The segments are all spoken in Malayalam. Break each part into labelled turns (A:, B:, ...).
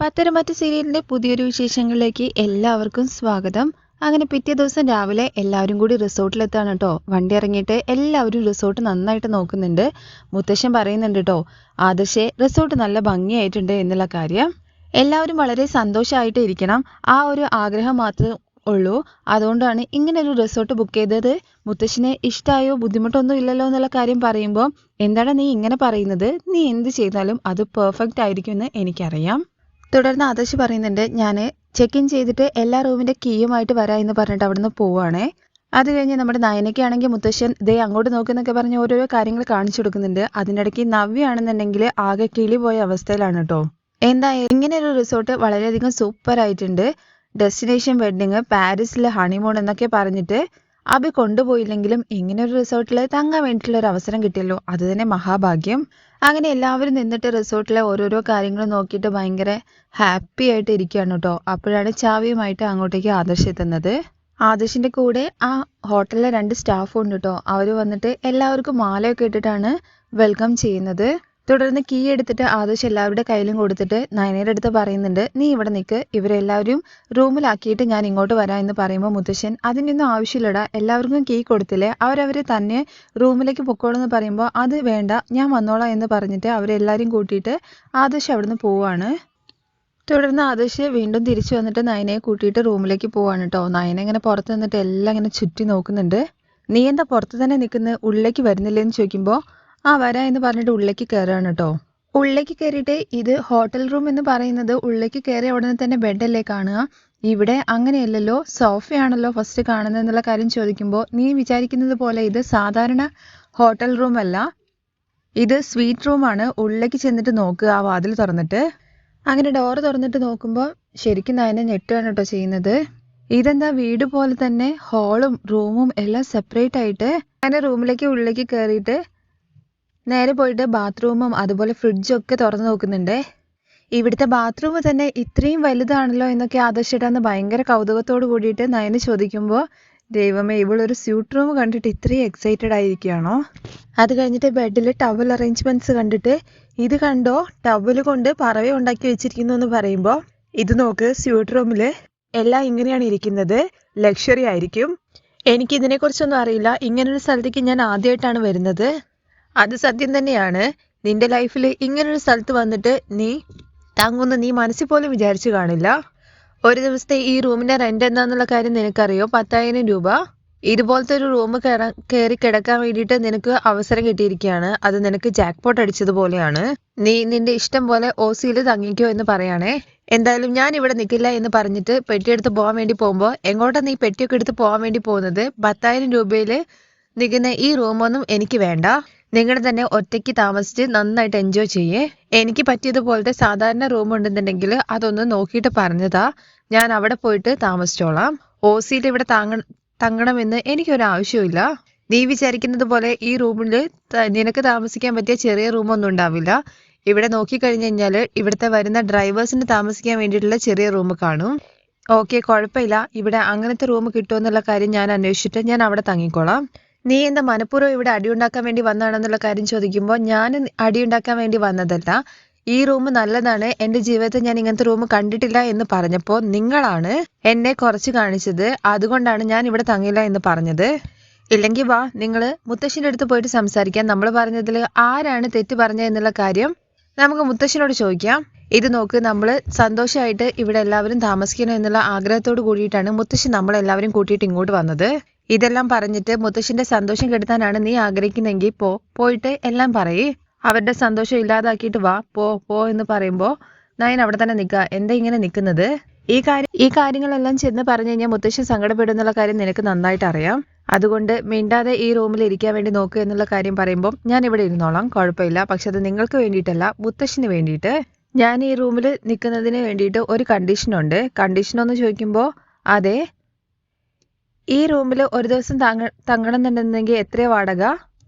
A: പത്തരമാറ്റ് സീരിയലിന്റെ പുതിയൊരു വിശേഷങ്ങളിലേക്ക് എല്ലാവർക്കും സ്വാഗതം. അങ്ങനെ പിറ്റേ ദിവസം രാവിലെ എല്ലാവരും കൂടി റിസോർട്ടിലെത്താണ് കേട്ടോ വണ്ടി ഇറങ്ങിയിട്ട് എല്ലാവരും റിസോർട്ട് നന്നായിട്ട് നോക്കുന്നുണ്ട്. മുത്തശ്ശൻ പറയുന്നുണ്ട് കേട്ടോ ആദർശേ റിസോർട്ട് നല്ല ഭംഗിയായിട്ടുണ്ട് എന്നുള്ള കാര്യം. എല്ലാവരും വളരെ സന്തോഷമായിട്ട് ഇരിക്കണം. ആ ഒരു ആഗ്രഹം മാത്രം ഉള്ളൂ. അതുകൊണ്ടാണ് ഇങ്ങനെ ഒരു റിസോർട്ട് ബുക്ക് ചെയ്തത്. മുത്തശ്ശിന് ഇഷ്ടമായോ ബുദ്ധിമുട്ടൊന്നും ഇല്ലല്ലോ എന്നുള്ള കാര്യം പറയുമ്പോൾ എന്താണ് നീ ഇങ്ങനെ പറയുന്നത്? നീ എന്ത് ചെയ്താലും അത് പെർഫെക്റ്റ് ആയിരിക്കുമെന്ന് എനിക്കറിയാം. തുടർന്ന് ആദർശ് പറയുന്നുണ്ട് ഞാൻ ചെക്ക് ഇൻ ചെയ്തിട്ട് എല്ലാ റൂമിന്റെ കീയുമായിട്ട് വരാം എന്ന് പറഞ്ഞിട്ട് അവിടുന്ന് പോവാണേ. അത് കഴിഞ്ഞ് നമ്മുടെ നയനയ്ക്കാണെങ്കിൽ മുത്തശ്ശൻ ദേ അങ്ങോട്ട് നോക്കുന്നൊക്കെ പറഞ്ഞ് ഓരോരോ കാര്യങ്ങൾ കാണിച്ചു കൊടുക്കുന്നുണ്ട്. അതിനിടയ്ക്ക് നവ്യാണെന്നുണ്ടെങ്കിൽ ആകെ കിളി പോയ അവസ്ഥയിലാണ് കേട്ടോ എന്തായാലും ഇങ്ങനെ ഒരു റിസോർട്ട് വളരെയധികം സൂപ്പർ ആയിട്ടുണ്ട് ഡെസ്റ്റിനേഷൻ വെഡിങ് പാരീസിലെ ഹണിമൂൺ എന്നൊക്കെ പറഞ്ഞിട്ട് അബി കൊണ്ടുപോയില്ലെങ്കിലും ഇങ്ങനെ ഒരു റിസോർട്ടിൽ തങ്ങാൻ വേണ്ടിയിട്ടുള്ള ഒരു അവസരം കിട്ടിയല്ലോ. അത് തന്നെ മഹാഭാഗ്യം. അങ്ങനെ എല്ലാവരും നിന്നിട്ട് റിസോർട്ടിലെ ഓരോരോ കാര്യങ്ങൾ നോക്കിയിട്ട് ഭയങ്കര ഹാപ്പി ആയിട്ട് ഇരിക്കുകയാണ് കേട്ടോ. അപ്പോഴാണ് ചാവിയുമായിട്ട് അങ്ങോട്ടേക്ക് ആദർശ് എത്തുന്നത്. ആദർശിന്റെ കൂടെ ആ ഹോട്ടലിലെ രണ്ട് സ്റ്റാഫും ഉണ്ട് കേട്ടോ. അവർ വന്നിട്ട് എല്ലാവർക്കും മാലയൊക്കെ ഇട്ടിട്ടാണ് വെൽക്കം ചെയ്യുന്നത്. തുടർന്ന് കീ എടുത്തിട്ട് ആദർശ് എല്ലാവരുടെ കയ്യിലും കൊടുത്തിട്ട് നയനയുടെ അടുത്ത് പറയുന്നുണ്ട് നീ ഇവിടെ നിൽക്ക് ഇവരെല്ലാവരും റൂമിലാക്കിയിട്ട് ഞാൻ ഇങ്ങോട്ട് വരാം എന്ന് പറയുമ്പോൾ മുത്തശ്ശൻ അതിനൊന്നും ആവശ്യമില്ലടാ. എല്ലാവർക്കും കീ കൊടുത്തില്ലേ? അവരവരെ തന്നെ റൂമിലേക്ക് പൊക്കോളെന്ന് പറയുമ്പോൾ അത് വേണ്ട. ഞാൻ വന്നോളാം എന്ന് പറഞ്ഞിട്ട് അവരെല്ലാവരും കൂട്ടിയിട്ട് ആദർശ് അവിടുന്ന് പോവാണ്. തുടർന്ന് ആദർശ് വീണ്ടും തിരിച്ചു വന്നിട്ട് നയനയെ കൂട്ടിയിട്ട് റൂമിലേക്ക് പോവാണ് കേട്ടോ നയന ഇങ്ങനെ പുറത്ത് നിന്നിട്ട് എല്ലാം ഇങ്ങനെ ചുറ്റി നോക്കുന്നുണ്ട്. നീ എന്താ പുറത്ത് തന്നെ നിൽക്കുന്നത് ഉള്ളിലേക്ക് വരുന്നില്ലേന്ന് ചോദിക്കുമ്പോൾ ആ വരാ എന്ന് പറഞ്ഞിട്ട് ഉള്ളിലേക്ക് കയറുകയാണ് കേട്ടോ ഉള്ളിലേക്ക് കയറിയിട്ട് ഇത് ഹോട്ടൽ റൂം എന്ന് പറയുന്നത് ഉള്ളിലേക്ക് കയറിയ ഉടനെ തന്നെ ബെഡല്ലേ കാണുക? ഇവിടെ അങ്ങനെയല്ലല്ലോ സോഫയാണല്ലോ ഫസ്റ്റ് കാണുന്നത് എന്നുള്ള കാര്യം ചോദിക്കുമ്പോൾ നീ വിചാരിക്കുന്നത് പോലെ ഇത് സാധാരണ ഹോട്ടൽ റൂം അല്ല. ഇത് സ്വീറ്റ് റൂമാണ് ഉള്ളിലേക്ക് ചെന്നിട്ട് നോക്കുക ആ വാതിൽ തുറന്നിട്ട്. അങ്ങനെ ഡോറ് തുറന്നിട്ട് നോക്കുമ്പോൾ ശരിക്കും നയനെ ഞെട്ടുകയാണ് കേട്ടോ ചെയ്യുന്നത്. ഇതെന്താ വീട് പോലെ തന്നെ ഹാളും റൂമും എല്ലാം സെപ്പറേറ്റ് ആയിട്ട്? അങ്ങനെ റൂമിലേക്ക് ഉള്ളിലേക്ക് കയറിയിട്ട് നേരെ പോയിട്ട് ബാത്റൂമും അതുപോലെ ഫ്രിഡ്ജും ഒക്കെ തുറന്നു നോക്കുന്നുണ്ട്. ഇവിടുത്തെ ബാത്റൂം തന്നെ ഇത്രയും വലുതാണല്ലോ എന്നൊക്കെ ആദർശിട്ടാന്ന് ഭയങ്കര കൗതുകത്തോട് കൂടിയിട്ട് നയന് ചോദിക്കുമ്പോൾ ദൈവമേ ഇവളൊരു സ്യൂട്ട് റൂം കണ്ടിട്ട് ഇത്രയും എക്സൈറ്റഡ് ആയിരിക്കുകയാണോ? അത് കഴിഞ്ഞിട്ട് ബെഡിൽ ടവൽ അറേഞ്ച്മെന്റ്സ് കണ്ടിട്ട് ഇത് കണ്ടോ? ടവൽ കൊണ്ട് പറവ ഉണ്ടാക്കി വെച്ചിരിക്കുന്നു എന്ന് പറയുമ്പോൾ ഇത് നോക്ക് സ്യൂട്ട് റൂമിൽ എല്ലാം ഇങ്ങനെയാണ് ഇരിക്കുന്നത്. ലക്ഷറി ആയിരിക്കും. എനിക്ക് ഇതിനെക്കുറിച്ചൊന്നും അറിയില്ല. ഇങ്ങനൊരു സ്ഥലത്തേക്ക് ഞാൻ ആദ്യമായിട്ടാണ് വരുന്നത്. അത് സത്യം തന്നെയാണ്. നിന്റെ ലൈഫിൽ ഇങ്ങനൊരു സ്ഥലത്ത് വന്നിട്ട് നീ തങ്ങുന്ന നീ മനസ്സിൽ പോലും വിചാരിച്ചു കാണില്ല. ഒരു ദിവസത്തെ ഈ റൂമിന്റെ റെന്റ് എന്താണെന്നുള്ള കാര്യം നിനക്കറിയോ? പത്തായിരം രൂപ. ഇതുപോലത്തെ ഒരു റൂം കയറി കിടക്കാൻ വേണ്ടിയിട്ട് നിനക്ക് അവസരം കിട്ടിയിരിക്കുകയാണ് അത് നിനക്ക് ജാക്ക്പോട്ട് അടിച്ചതുപോലെയാണ് നീ നിന്റെ ഇഷ്ടം പോലെ ഒ ഓസിയിൽ തങ്ങിക്കോ എന്ന് പറയാണേ. എന്തായാലും ഞാൻ ഇവിടെ നിൽക്കില്ല എന്ന് പറഞ്ഞിട്ട് പെട്ടിയെടുത്ത് പോകാൻ വേണ്ടി പോകുമ്പോൾ എങ്ങോട്ടാ നീ പെട്ടിയൊക്കെ എടുത്ത് പോകാൻ വേണ്ടി പോകുന്നത്? പത്തായിരം രൂപയിൽ നിൽക്കുന്ന ഈ റൂമൊന്നും എനിക്ക് വേണ്ട. നിങ്ങൾ തന്നെ ഒറ്റയ്ക്ക് താമസിച്ച് നന്നായിട്ട് എൻജോയ് ചെയ്യേ. എനിക്ക് പറ്റിയതുപോലത്തെ സാധാരണ റൂം ഉണ്ടെന്നുണ്ടെങ്കിൽ അതൊന്ന് നോക്കിയിട്ട് പറഞ്ഞതാ. ഞാൻ അവിടെ പോയിട്ട് താമസിച്ചോളാം. ഓസിയിൽ ഇവിടെ താങ്ങ തങ്ങണമെന്ന് എനിക്കൊരു ആവശ്യമില്ല നീ വിചാരിക്കുന്നത് പോലെ ഈ റൂമിൽ നിനക്ക് താമസിക്കാൻ പറ്റിയ ചെറിയ റൂമൊന്നും ഉണ്ടാവില്ല. ഇവിടെ നോക്കിക്കഴിഞ്ഞ് കഴിഞ്ഞാൽ ഇവിടുത്തെ വരുന്ന ഡ്രൈവേഴ്സിന് താമസിക്കാൻ വേണ്ടിയിട്ടുള്ള ചെറിയ റൂം കാണും. ഓക്കെ കുഴപ്പമില്ല. ഇവിടെ അങ്ങനത്തെ റൂം കിട്ടുമെന്നുള്ള കാര്യം ഞാൻ അന്വേഷിച്ചിട്ട് ഞാൻ അവിടെ തങ്ങിക്കോളാം. നീ എന്താ മനഃപൂർവം ഇവിടെ അടിയുണ്ടാക്കാൻ വേണ്ടി വന്നതാണെന്നുള്ള കാര്യം ചോദിക്കുമ്പോൾ ഞാൻ അടിയുണ്ടാക്കാൻ വേണ്ടി വന്നതല്ല. ഈ റൂം നല്ലതാണ്. എന്റെ ജീവിതത്തിൽ ഞാൻ ഇങ്ങനത്തെ റൂം കണ്ടിട്ടില്ല എന്ന് പറഞ്ഞപ്പോൾ നിങ്ങളാണ് എന്നെ കുറച്ച് കാണിച്ചത്. അതുകൊണ്ടാണ് ഞാൻ ഇവിടെ തങ്ങില്ല എന്ന് പറഞ്ഞത്. ഇല്ലെങ്കിൽ വാ നിങ്ങൾ മുത്തശ്ശിന്റെ അടുത്ത് പോയിട്ട് സംസാരിക്കാം. നമ്മൾ പറഞ്ഞതിൽ ആരാണ് തെറ്റ് പറഞ്ഞത് എന്നുള്ള കാര്യം നമുക്ക് മുത്തശ്ശിനോട് ചോദിക്കാം. ഇത് നോക്ക് നമ്മൾ സന്തോഷമായിട്ട് ഇവിടെ എല്ലാവരും താമസിക്കണം എന്നുള്ള ആഗ്രഹത്തോട് കൂടിയിട്ടാണ് മുത്തശ്ശി നമ്മളെല്ലാവരും കൂട്ടിയിട്ട് ഇങ്ങോട്ട് വന്നത്. ഇതെല്ലാം പറഞ്ഞിട്ട് മുത്തശ്ശിന്റെ സന്തോഷം കെടുത്താനാണ് നീ ആഗ്രഹിക്കുന്നെങ്കിൽ പോ പോയിട്ട് എല്ലാം പറയേ. അവരുടെ സന്തോഷം ഇല്ലാതാക്കിയിട്ട് വാ പോ പോ എന്ന് പറയുമ്പോൾ നയൻ അവിടെ തന്നെ നിൽക്കുക എന്താ ഇങ്ങനെ നിൽക്കുന്നത്? ഈ കാര്യം ഈ കാര്യങ്ങളെല്ലാം ചെന്ന് പറഞ്ഞു കഴിഞ്ഞാൽ മുത്തശ്ശി സങ്കടപ്പെടുന്നുള്ള കാര്യം നിനക്ക് നന്നായിട്ട് അറിയാം. അതുകൊണ്ട് മിണ്ടാതെ ഈ റൂമിൽ ഇരിക്കാൻ വേണ്ടി നോക്കുക എന്നുള്ള കാര്യം പറയുമ്പോൾ ഞാൻ ഇവിടെ ഇരുന്നോളാം കുഴപ്പമില്ല. പക്ഷെ അത് നിങ്ങൾക്ക് വേണ്ടിയിട്ടല്ല മുത്തശ്ശിന് വേണ്ടിയിട്ട്. ഞാൻ ഈ റൂമിൽ നിൽക്കുന്നതിന് വേണ്ടിയിട്ട് ഒരു കണ്ടീഷനുണ്ട്. കണ്ടീഷൻ ഒന്ന് ചോദിക്കുമ്പോൾ അതെ ഈ റൂമിൽ ഒരു ദിവസം തങ്ങ തങ്ങണമെന്നുണ്ടെങ്കിൽ എത്ര വാടക?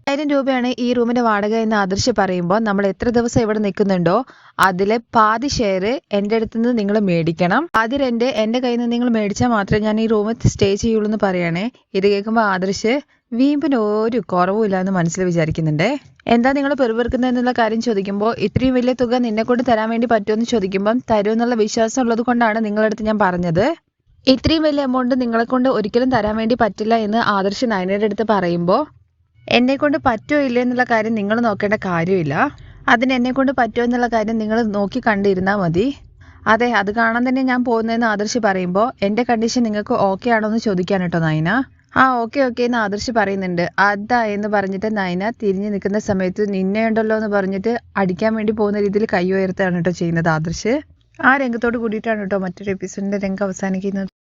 A: ആയിരം രൂപയാണ് ഈ റൂമിന്റെ വാടക എന്ന് ആദർശ് പറയുമ്പോൾ നമ്മൾ എത്ര ദിവസം ഇവിടെ നിൽക്കുന്നുണ്ടോ? അതിലെ പാതി ഷെയർ എന്റെ അടുത്ത് നിന്ന് നിങ്ങൾ മേടിക്കണം. പാതി രണ്ട് എന്റെ കയ്യിൽ നിന്ന് നിങ്ങൾ മേടിച്ചാൽ മാത്രമേ ഞാൻ ഈ റൂമിൽ സ്റ്റേ ചെയ്യുള്ളൂ എന്ന് പറയണേ. ഇത് കേൾക്കുമ്പോൾ ആദർശ് വീമ്പിന് ഒരു കുറവുമില്ല എന്ന് മനസ്സിൽ വിചാരിക്കുന്നുണ്ടേ. എന്താ നിങ്ങൾ പെറുപെറുക്കുന്നതെന്നുള്ള കാര്യം ചോദിക്കുമ്പോൾ ഇത്രയും വലിയ തുക നിന്നെ കൊണ്ട് തരാൻ വേണ്ടി പറ്റുമെന്ന് ചോദിക്കുമ്പം തരുമെന്നുള്ള വിശ്വാസം ഉള്ളത് കൊണ്ടാണ് നിങ്ങളടുത്ത് ഞാൻ പറഞ്ഞത്. ഇത്രയും വലിയ എമൗണ്ട് നിങ്ങളെ കൊണ്ട് ഒരിക്കലും തരാൻ വേണ്ടി പറ്റില്ല എന്ന് ആദർശ് നയനയുടെ അടുത്ത് പറയുമ്പോൾ എന്നെ കൊണ്ട് പറ്റുമോ ഇല്ല എന്നുള്ള കാര്യം നിങ്ങൾ നോക്കേണ്ട കാര്യമില്ല. അതിന് എന്നെ കൊണ്ട് പറ്റുമോ എന്നുള്ള കാര്യം നിങ്ങൾ നോക്കി കണ്ടിരുന്നാൽ മതി. അതെ അത് കാണാൻ തന്നെ ഞാൻ പോകുന്നതെന്ന് ആദർശ് പറയുമ്പോൾ എന്റെ കണ്ടീഷൻ നിങ്ങൾക്ക് ഓക്കെ ആണോ എന്ന് ചോദിക്കാൻ കേട്ടോ നയന. ആ ഓക്കെ ഓക്കെ എന്ന് ആദർശ് പറയുന്നുണ്ട്. അതാ എന്ന് പറഞ്ഞിട്ട് നയന തിരിഞ്ഞു നിൽക്കുന്ന സമയത്ത് നിന്നെ ഉണ്ടല്ലോ എന്ന് പറഞ്ഞിട്ട് അടിക്കാൻ വേണ്ടി പോകുന്ന രീതിയിൽ കൈ ഉയർത്താണ് കേട്ടോ ചെയ്യുന്നത് ആദർശ്. ആ രംഗത്തോട് കൂടിയിട്ടാണ് കേട്ടോ മറ്റൊരു എപ്പിസോഡിന്റെ രംഗം അവസാനിക്കുന്നത്.